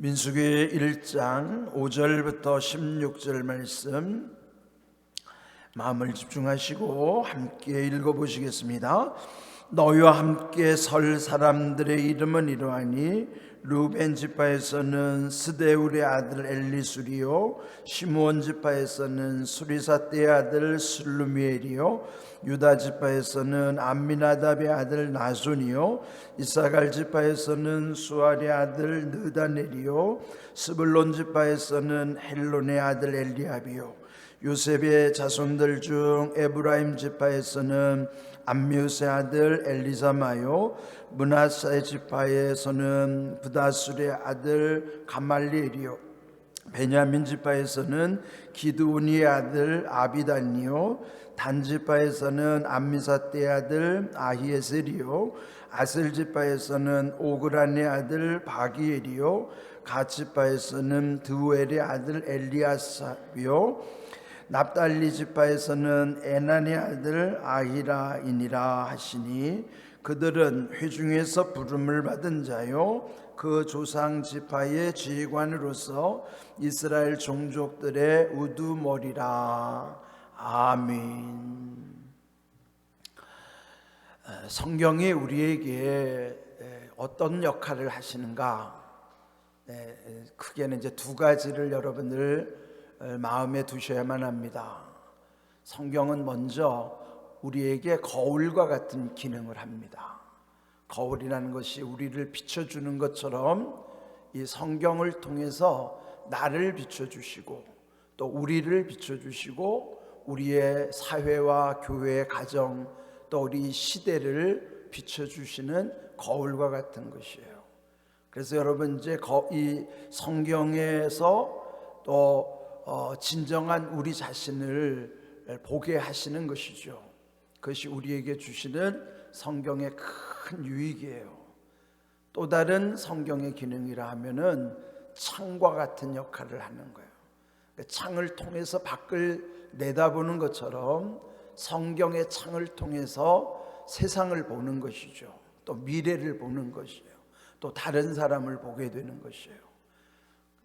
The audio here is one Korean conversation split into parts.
민수기 1장 5절부터 16절 말씀 마음을 집중하시고 함께 읽어 보시겠습니다. 너희와 함께 설 사람들의 이름은 이러하니 루벤 지파에서는 스데울의 아들 엘리수리요 시므온 지파에서는 수리사떼의 아들 슬루미엘이요 유다 지파에서는 암미나답의 아들 나손이요 이사갈 지파에서는 수알의 아들 느다넬이요 스불론 지파에서는 헬론의 아들 엘리압이요 요셉의 자손들 중 에브라임 지파에서는 암미우스의 아들 엘리사마요 문하사의 지파에서는 부다술의 아들 가말리엘이요 베냐민 지파에서는 기드온이의 아들 아비단이요 단 지파에서는 암미사떼의 아들 아히에셀이요 아셀 지파에서는 오그란의 아들 바기엘이요 가 지파에서는 드우엘의 아들 엘리아삽이요 납달리 지파에서는 에난의 아들 아히라이니라 하시니 그들은 회중에서 부름을 받은 자요 그 조상 지파의 지휘관으로서 이스라엘 종족들의 우두머리라 아멘. 성경이 우리에게 어떤 역할을 하시는가? 크게는 이제 두 가지를 여러분들 마음에 두셔야만 합니다. 성경은 먼저 우리에게 거울과 같은 기능을 합니다. 거울이라는 것이 우리를 비춰주는 것처럼 이 성경을 통해서 나를 비춰주시고 또 우리를 비춰주시고 우리의 사회와 교회, 가정 또 우리 시대를 비춰주시는 거울과 같은 것이에요. 그래서 여러분 이제 이 성경에서 또 어, 진정한 우리 자신을 보게 하시는 것이죠. 그것이 우리에게 주시는 성경의 큰 유익이에요. 또 다른 성경의 기능이라 하면은 창과 같은 역할을 하는 거예요. 그러니까 창을 통해서 밖을 내다보는 것처럼 성경의 창을 통해서 세상을 보는 것이죠. 또 미래를 보는 것이에요. 또 다른 사람을 보게 되는 것이에요.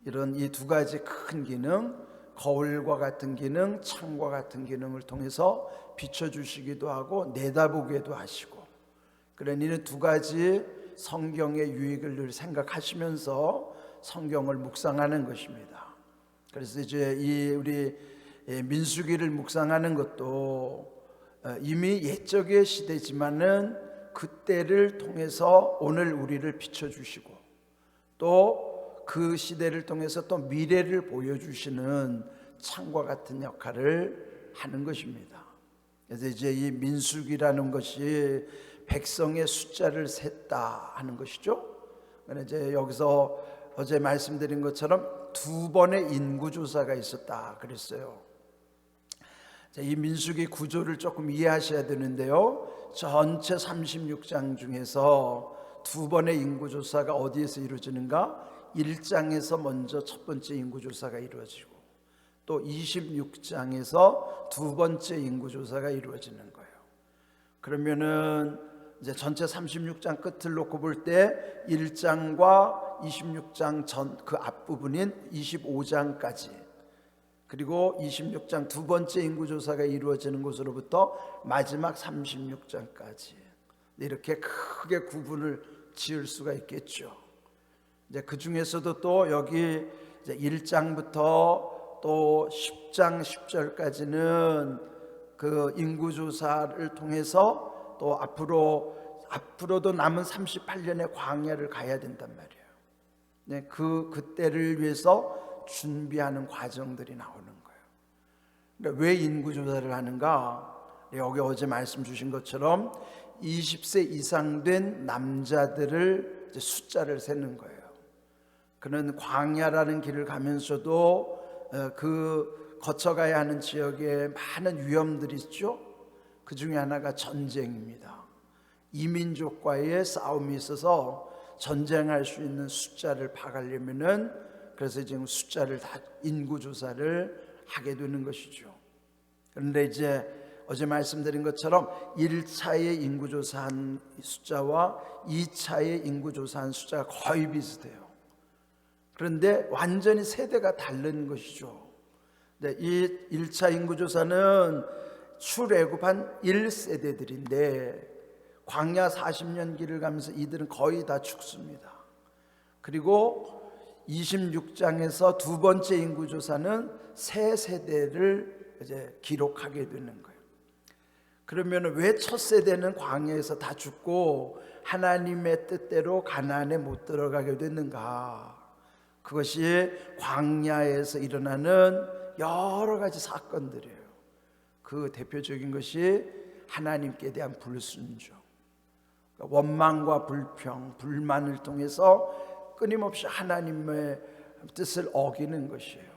이런 이 두 가지 큰 기능, 거울과 같은 기능, 창과 같은 기능을 통해서 비춰주시기도 하고 내다보게도 하시고 그러니 두 가지 성경의 유익을 늘 생각하시면서 성경을 묵상하는 것입니다. 그래서 이제 이 우리 민수기를 묵상하는 것도 어, 이미 옛적의 시대지만은 그때를 통해서 오늘 우리를 비춰주시고 또 그 시대를 통해서 또 미래를 보여주시는 창과 같은 역할을 하는 것입니다. 그래서 이제 이 민숙이라는 것이 백성의 숫자를 셌다 하는 것이죠. 이제 여기서 어제 말씀드린 것처럼 두 번의 인구 조사가 있었다 그랬어요. 이 민숙의 구조를 조금 이해하셔야 되는데요. 전체 36장 중에서 두 번의 인구 조사가 어디에서 이루어지는가? 1장에서 먼저 첫 번째 인구조사가 이루어지고 또 26장에서 두 번째 인구조사가 이루어지는 거예요. 그러면은 이제 전체 36장 끝을 놓고 볼 때 1장과 26장 전 그 앞부분인 25장까지 그리고 26장 두 번째 인구조사가 이루어지는 곳으로부터 마지막 36장까지 이렇게 크게 구분을 지을 수가 있겠죠. 이제 그 중에서도 또 여기 이제 1장부터 또 10장 10절까지는 그 인구 조사를 통해서 또 앞으로 앞으로도 남은 38년의 광야를 가야 된단 말이에요. 네, 그 그때를 위해서 준비하는 과정들이 나오는 거예요. 그러니까 왜 인구 조사를 하는가? 여기 어제 말씀 주신 것처럼 20세 이상 된 남자들을 숫자를 세는 거예요. 그는 광야라는 길을 가면서도 어, 그 거쳐가야 하는 지역에 많은 위험들이 있죠. 그 중에 하나가 전쟁입니다. 이민족과의 싸움이 있어서 전쟁할 수 있는 숫자를 파가려면은 그래서 지금 숫자를 다 인구 조사를 하게 되는 것이죠. 그런데 이제 어제 말씀드린 것처럼 1차의 인구 조사한 숫자와 2차의 인구 조사한 숫자가 거의 비슷해요. 그런데 완전히 세대가 다른 것이죠. 네, 이 1차 인구조사는 출애굽한 1세대들인데 광야 40년 길을 가면서 이들은 거의 다 죽습니다. 그리고 26장에서 두 번째 인구조사는 세 세대를 이제 기록하게 되는 거예요. 그러면 왜 첫 세대는 광야에서 다 죽고 하나님의 뜻대로 가나안에 못 들어가게 됐는가? 그것이 광야에서 일어나는 여러 가지 사건들이에요. 그 대표적인 것이 하나님께 대한 불순종, 그러니까 원망과 불평, 불만을 통해서 끊임없이 하나님의 뜻을 어기는 것이에요.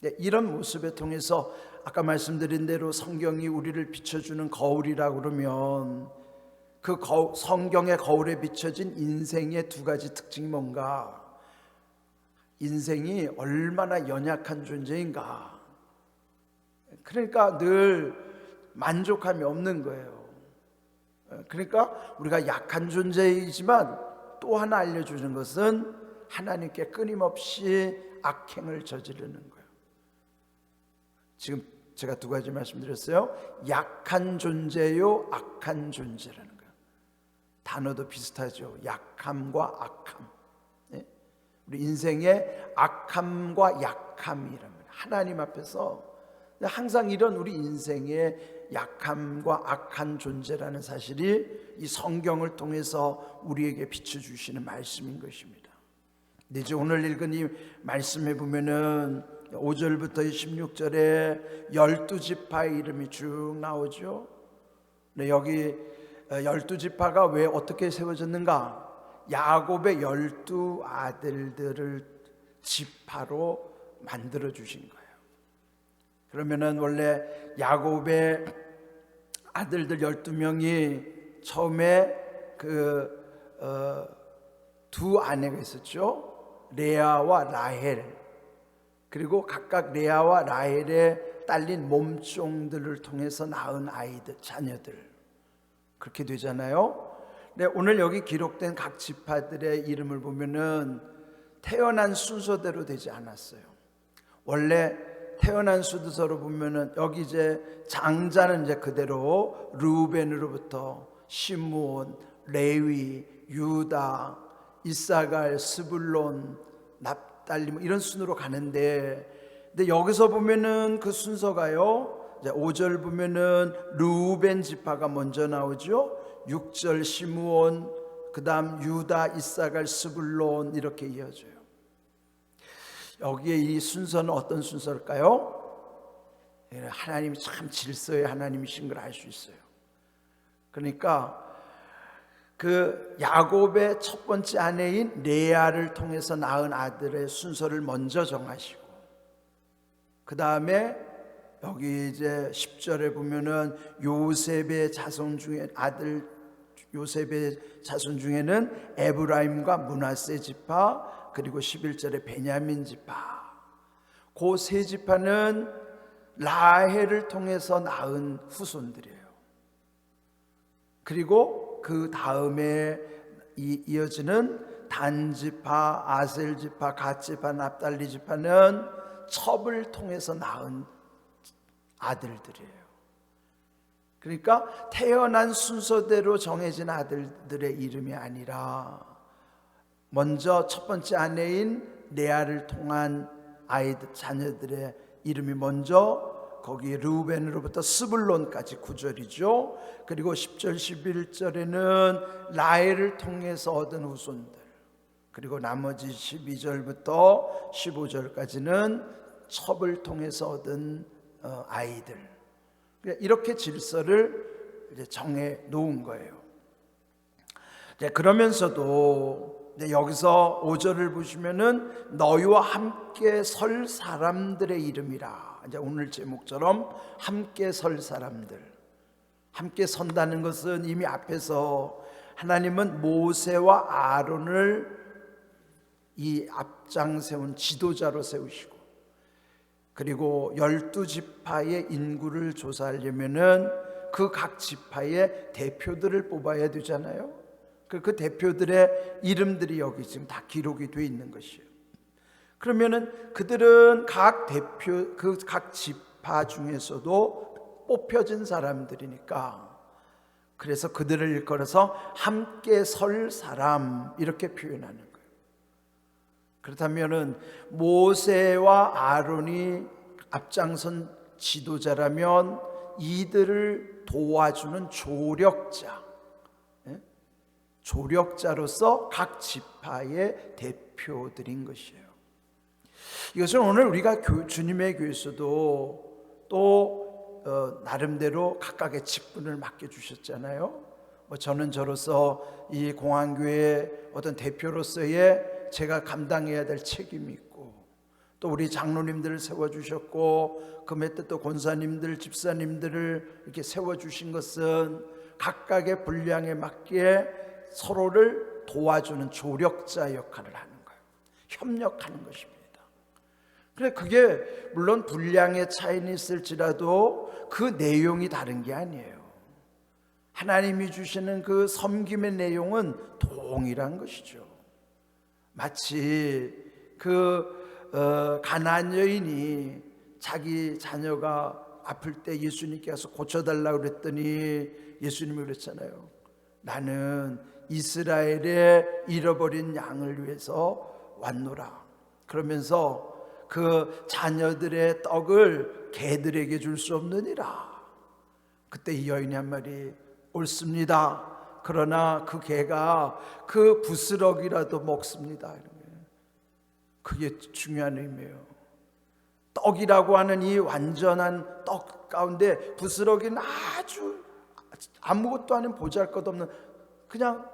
네, 이런 모습에 통해서 아까 말씀드린 대로 성경이 우리를 비춰주는 거울이라 그러면 그 거, 성경의 거울에 비춰진 인생의 두 가지 특징이 뭔가? 인생이 얼마나 연약한 존재인가? 그러니까 늘 만족함이 없는 거예요. 그러니까 우리가 약한 존재이지만 또 하나 알려주는 것은 하나님께 끊임없이 악행을 저지르는 거예요. 지금 제가 두 가지 말씀드렸어요. 약한 존재요, 악한 존재라는 거예요. 단어도 비슷하죠. 약함과 악함. 예? 우리 인생의 악함과 약함이라면 하나님 앞에서 항상 이런 우리 인생의 약함과 악한 존재라는 사실이 이 성경을 통해서 우리에게 비춰주시는 말씀인 것입니다. 이제 오늘 읽은 이 말씀에 보면은 5절부터 16절에 열두 지파의 이름이 쭉 나오죠. 여기 열두 지파가 왜 어떻게 세워졌는가? 야곱의 열두 아들들을 지파로 만들어 주신 거예요. 그러면은 원래 야곱의 아들들 12명이 처음에 그, 어, 두 아내가 있었죠. 레아와 라헬. 그리고 각각 레아와 라헬의 딸린 몸종들을 통해서 낳은 아이들, 자녀들. 그렇게 되잖아요. 근데 오늘 여기 기록된 각 지파들의 이름을 보면은 태어난 순서대로 되지 않았어요. 원래 태어난 수두서로 보면은 여기 이제 장자는 이제 그대로 루벤으로부터 시므온, 레위, 유다, 이사갈, 스불론, 납달리 뭐 이런 순으로 가는데 근데 여기서 보면은 그 순서가요. 이제 5절 보면은 루벤 지파가 먼저 나오죠. 6절 시므온, 그다음 유다, 이사갈, 스불론 이렇게 이어져요. 여기에 이 순서는 어떤 순서일까요? 예, 하나님이 참 질서의 하나님이신 걸 알 수 있어요. 그러니까 그 야곱의 첫 번째 아내인 레아를 통해서 낳은 아들의 순서를 먼저 정하시고 그 다음에 여기 이제 10절에 보면은 요셉의 자손 중에 아들 요셉의 자손 중에는 에브라임과 문하세 지파 그리고 11절에 베냐민 지파 그 세 지파는 라헬을 통해서 낳은 후손들이에요. 그리고 그 다음에 이어지는 단지파, 아셀지파, 갓지파, 납달리지파는 첩을 통해서 낳은 아들들이에요. 그러니까 태어난 순서대로 정해진 아들들의 이름이 아니라 먼저 첫 번째 아내인 레아를 통한 아이들 자녀들의 이름이 먼저 거기 루벤으로부터 스불론까지 구절이죠. 그리고 10절 11절에는 라헬을 통해서 얻은 후손들. 그리고 나머지 12절부터 15절까지는 첩을 통해서 얻은 어, 아이들. 이렇게 질서를 정해 놓은 거예요. 그러면서도 여기서 5절을 보시면은 너희와 함께 설 사람들의 이름이라. 이제 오늘 제목처럼 함께 설 사람들. 함께 선다는 것은 이미 앞에서 하나님은 모세와 아론을 이 앞장 세운 지도자로 세우시고 그리고 열두 지파의 인구를 조사하려면은 그 각 지파의 대표들을 뽑아야 되잖아요. 그, 그 대표들의 이름들이 여기 지금 다 기록이 되어 있는 것이에요. 그러면은 그들은 각 대표 그 각 지파 중에서도 뽑혀진 사람들이니까 그래서 그들을 일컬어서 함께 설 사람 이렇게 표현하는. 그렇다면은 모세와 아론이 앞장선 지도자라면 이들을 도와주는 조력자, 예? 조력자로서 각 지파의 대표들인 것이에요. 이것은 오늘 우리가 교- 주님의 교회에서도 또 어, 나름대로 각각의 직분을 맡겨 주셨잖아요. 뭐 저는 저로서 이 공항교회 어떤 대표로서의 제가 감당해야 될 책임이 있고 또 우리 장로님들을 세워 주셨고 그 밑에 또 권사님들 집사님들을 이렇게 세워 주신 것은 각각의 분량에 맞게 서로를 도와주는 조력자 역할을 하는 거예요. 협력하는 것입니다. 그래 그게 물론 분량의 차이는 있을지라도 그 내용이 다른 게 아니에요. 하나님이 주시는 그 섬김의 내용은 동일한 것이죠. 마치 그 어, 가난 여인이 자기 자녀가 아플 때 예수님께 가서 고쳐달라고 그랬더니 예수님이 그랬잖아요. 나는 이스라엘의 잃어버린 양을 위해서 왔노라. 그러면서 그 자녀들의 떡을 개들에게 줄 수 없느니라. 그때 이 여인이 한 말이 옳습니다. 그러나 그 개가 그 부스러기라도 먹습니다. 그게 중요한 의미예요. 떡이라고 하는 이 완전한 떡 가운데 부스러기는 아주 아무것도 아닌 보잘것없는 그냥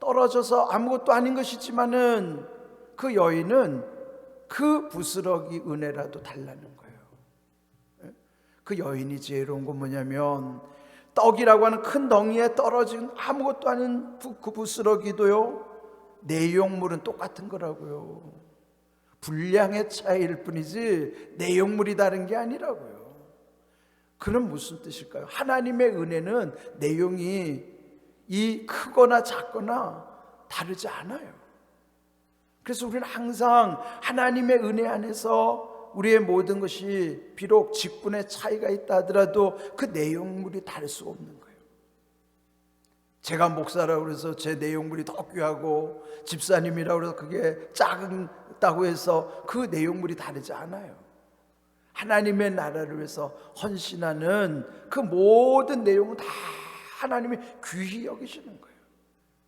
떨어져서 아무것도 아닌 것이지만은 그 여인은 그 부스러기 은혜라도 달라는 거예요. 그 여인이 지혜로운 건 뭐냐면 떡이라고 하는 큰 덩이에 떨어진 아무것도 아닌 부- 그 부스러기도요 내용물은 똑같은 거라고요. 분량의 차이일 뿐이지 내용물이 다른 게 아니라고요. 그는 무슨 뜻일까요? 하나님의 은혜는 내용이 이 크거나 작거나 다르지 않아요. 그래서 우리는 항상 하나님의 은혜 안에서 우리의 모든 것이 비록 직분의 차이가 있다 하더라도 그 내용물이 다를 수 없는 거예요. 제가 목사라고 그래서 제 내용물이 더 귀하고 집사님이라고 그래서 그게 작다고 해서 그 내용물이 다르지 않아요. 하나님의 나라를 위해서 헌신하는 그 모든 내용은 다 하나님이 귀히 여기시는 거예요.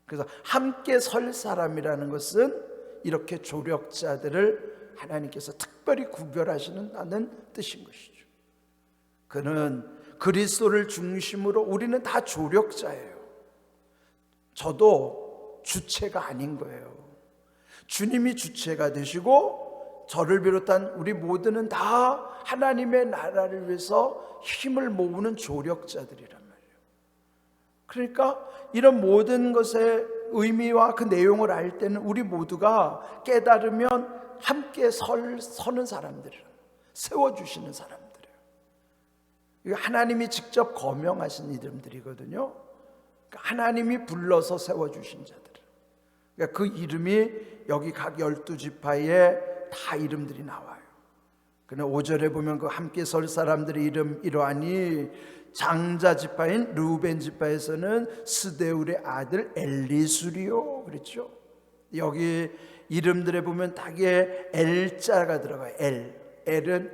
그래서 함께 설 사람이라는 것은 이렇게 조력자들을 하나님께서 특별히 구별하시는 뜻인 것이죠. 그는 그리스도를 중심으로 우리는 다 조력자예요. 저도 주체가 아닌 거예요. 주님이 주체가 되시고 저를 비롯한 우리 모두는 다 하나님의 나라를 위해서 힘을 모으는 조력자들이란 말이에요. 그러니까 이런 모든 것의 의미와 그 내용을 알 때는 우리 모두가 깨달으면 함께 설, 서는 사람들이라 세워주시는 사람들이에요. 이거 하나님이 직접 거명하신 이름들이거든요. 그러니까 하나님이 불러서 세워주신 자들. 그러니까 그 이름이 여기 각 열두 지파에 다 이름들이 나와요. 그러나 5절에 보면 그 함께 설 사람들의 이름 이러하니 장자 지파인 루벤 지파에서는 스데울의 아들 엘리수리오 그랬죠. 여기 이름들에 보면 딱에 엘자가 들어가요. 엘. 엘은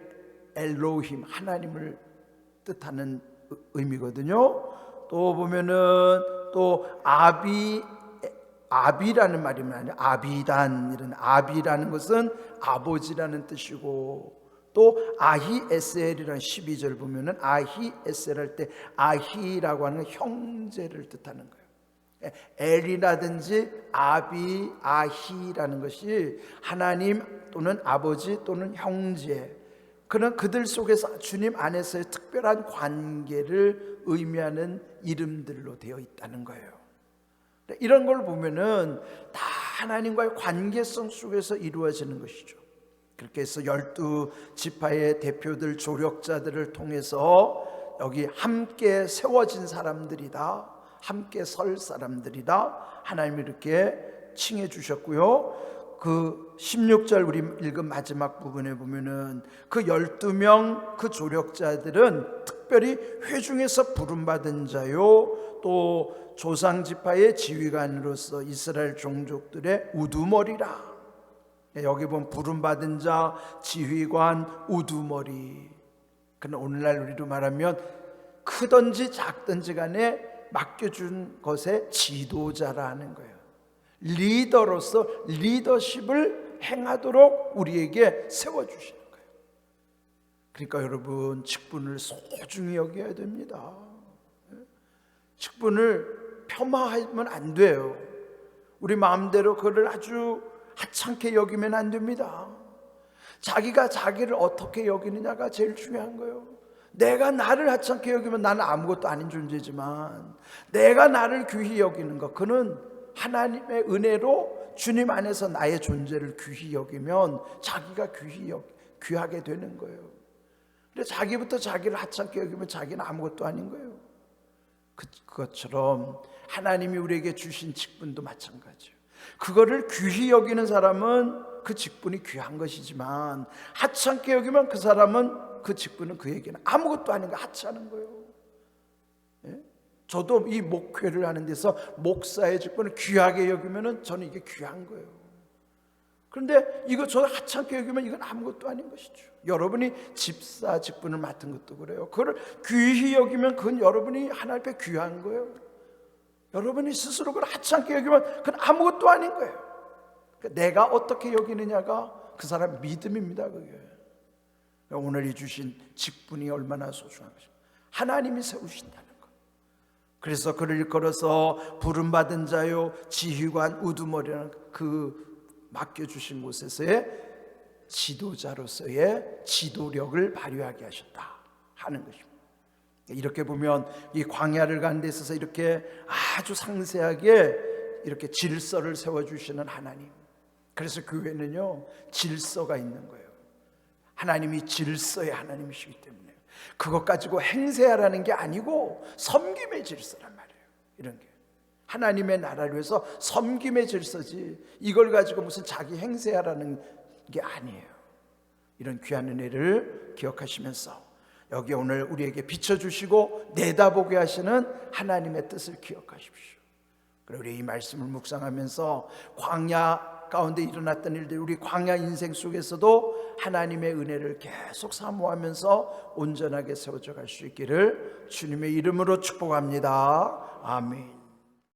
엘로힘 하나님을 뜻하는 의미거든요. 또 보면은 또 아비 아비라는 말이면 아니야. 아비단 이런 아비라는 것은 아버지라는 뜻이고 또 아히에셀이라는 12절 보면은 아히에셀 할 때 아히라고 하는 건 형제를 뜻하는 거예요. 엘이라든지 아비, 아히라는 것이 하나님 또는 아버지 또는 형제 그런 그들 속에서 주님 안에서의 특별한 관계를 의미하는 이름들로 되어 있다는 거예요. 이런 걸 보면은 다 하나님과의 관계성 속에서 이루어지는 것이죠. 그렇게 해서 열두 지파의 대표들 조력자들을 통해서 여기 함께 세워진 사람들이다. 함께 설 사람들이다. 하나님이 이렇게 칭해 주셨고요. 그 16절 우리 읽은 마지막 부분에 보면은 그 12명 그 조력자들은 특별히 회중에서 부름받은 자요 또 조상 지파의 지휘관으로서 이스라엘 종족들의 우두머리라. 여기 보면 부름받은 자, 지휘관, 우두머리. 그는 오늘날 우리로 말하면 크든지 작든지 간에 맡겨준 것의 지도자라는 거예요. 리더로서 리더십을 행하도록 우리에게 세워주시는 거예요. 그러니까 여러분, 직분을 소중히 여겨야 됩니다. 직분을 폄하하면 안 돼요. 우리 마음대로 그를 아주 하찮게 여기면 안 됩니다. 자기가 자기를 어떻게 여기느냐가 제일 중요한 거예요. 내가 나를 하찮게 여기면 나는 아무것도 아닌 존재지만 내가 나를 귀히 여기는 것 그는 하나님의 은혜로 주님 안에서 나의 존재를 귀히 여기면 자기가 귀히 여, 귀하게 되는 거예요. 근데 자기부터 자기를 하찮게 여기면 자기는 아무것도 아닌 거예요. 그, 그것처럼 하나님이 우리에게 주신 직분도 마찬가지예요. 그거를 귀히 여기는 사람은 그 직분이 귀한 것이지만 하찮게 여기면 그 사람은 그 직분은 그에게는 아무것도 아닌 거 하찮은 거예요. 예? 저도 이 목회를 하는 데서 목사의 직분을 귀하게 여기면은 저는 이게 귀한 거예요. 그런데 이거 저 하찮게 여기면 이건 아무것도 아닌 것이죠. 여러분이 집사 직분을 맡은 것도 그래요. 그걸 귀히 여기면 그건 여러분이 하나님 앞에 귀한 거예요. 여러분이 스스로 그걸 하찮게 여기면 그건 아무것도 아닌 거예요. 그러니까 내가 어떻게 여기느냐가 그 사람 믿음입니다. 그게 오늘 이 주신 직분이 얼마나 소중한 것입니까? 하나님이 세우신다는 것. 그래서 그를 일컬어서 부름받은 자요 지휘관 우두머리라는 그 맡겨주신 곳에서의 지도자로서의 지도력을 발휘하게 하셨다 하는 것입니다. 이렇게 보면 이 광야를 가는 데 있어서 이렇게 아주 상세하게 이렇게 질서를 세워주시는 하나님. 그래서 교회는요, 질서가 있는 거예요. 하나님이 질서의 하나님이시기 때문에. 그것 가지고 행세하라는 게 아니고 섬김의 질서란 말이에요. 이런 게. 하나님의 나라를 위해서 섬김의 질서지 이걸 가지고 무슨 자기 행세하라는 게 아니에요. 이런 귀한 은혜를 기억하시면서 여기 오늘 우리에게 비춰주시고 내다보게 하시는 하나님의 뜻을 기억하십시오. 그리고 우리 이 말씀을 묵상하면서 광야 가운데 일어났던 일들 우리 광야 인생 속에서도 하나님의 은혜를 계속 사모하면서 온전하게 세워져 갈 수 있기를 주님의 이름으로 축복합니다. 아멘.